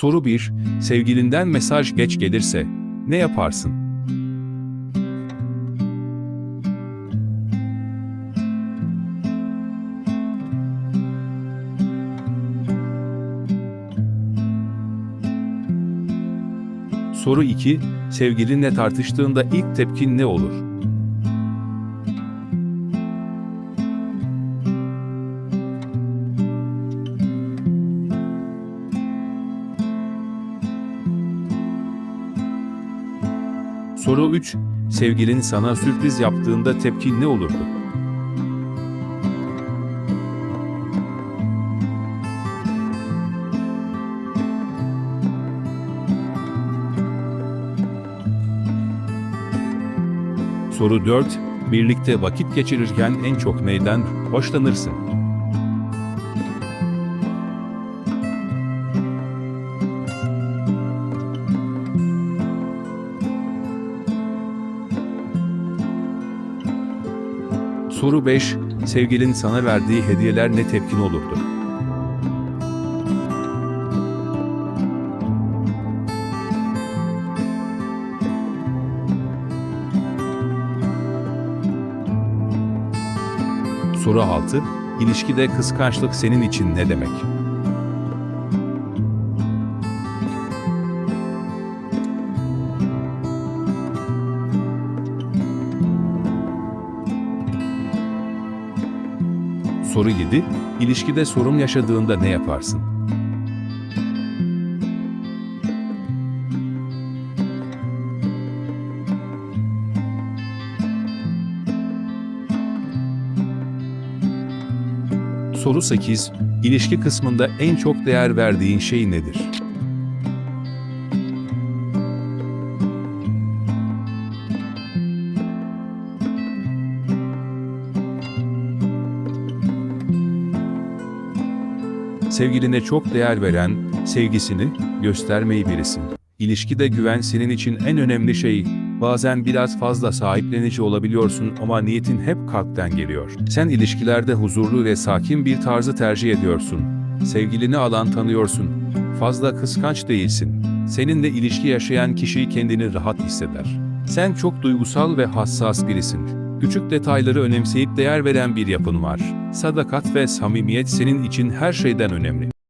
Soru 1. Sevgilinden mesaj geç gelirse ne yaparsın? Soru 2. Sevgilinle tartıştığında ilk tepkin ne olur? Soru 3. Sevgilin sana sürpriz yaptığında tepkin ne olurdu? Soru 4. Birlikte vakit geçirirken en çok neyden hoşlanırsın? Soru 5. Sevgilin sana verdiği hediyeler ne tepkin olurdu? Soru 6. İlişkide kıskançlık senin için ne demek? Soru 7. İlişkide sorun yaşadığında ne yaparsın? Soru 8. İlişki kısmında en çok değer verdiğin şey nedir? Sevgiline çok değer veren, sevgisini göstermeyi birisin. İlişkide güven senin için en önemli şey. Bazen biraz fazla sahiplenici olabiliyorsun ama niyetin hep kalpten geliyor. Sen ilişkilerde huzurlu ve sakin bir tarzı tercih ediyorsun. Sevgilini alan tanıyorsun. Fazla kıskanç değilsin. Seninle ilişki yaşayan kişi kendini rahat hisseder. Sen çok duygusal ve hassas birisin. Küçük detayları önemseyip değer veren bir yapın var. Sadakat ve samimiyet senin için her şeyden önemli.